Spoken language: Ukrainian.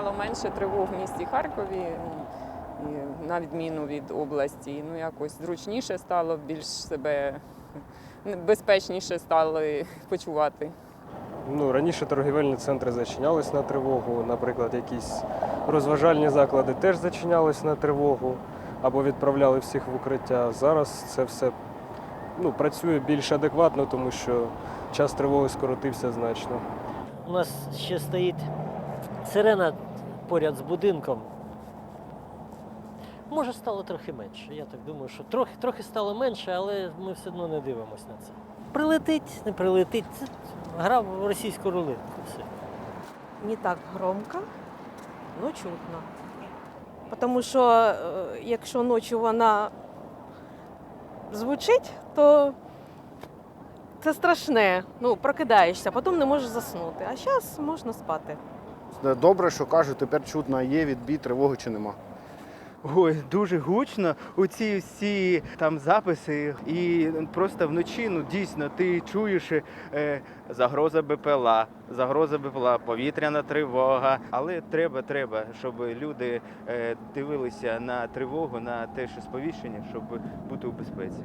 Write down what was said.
стало менше тривог в місті Харкові, і на відміну від області. Ну, якось зручніше стало, більш себе безпечніше стали почувати. Ну, раніше торгівельні центри зачинялись на тривогу, наприклад, якісь розважальні заклади теж зачинялись на тривогу або відправляли всіх в укриття. Зараз це все ну, працює більш адекватно, тому що час тривоги скоротився значно. У нас ще стоїть сирена поряд з будинком. Може, стало трохи менше. Я так думаю, що трохи, трохи стало менше, але ми все одно не дивимося на це. Прилетить, не прилетить. Це гра в російську рулетку. Все. не так громко, но чутно. Тому що е, якщо ночі вона звучить, то це страшне. Ну, прокидаєшся, потім не можеш заснути. А зараз можна спати. Добре, що кажуть, тепер чутно, є відбій тривоги чи нема. Ой, дуже гучно. Оці всі там записи, і просто вночі ну дійсно ти чуєш е, загроза БПЛА, загроза БПЛА, повітряна тривога. Але треба, треба, щоб люди е, дивилися на тривогу, на те, що сповіщення, щоб бути у безпеці.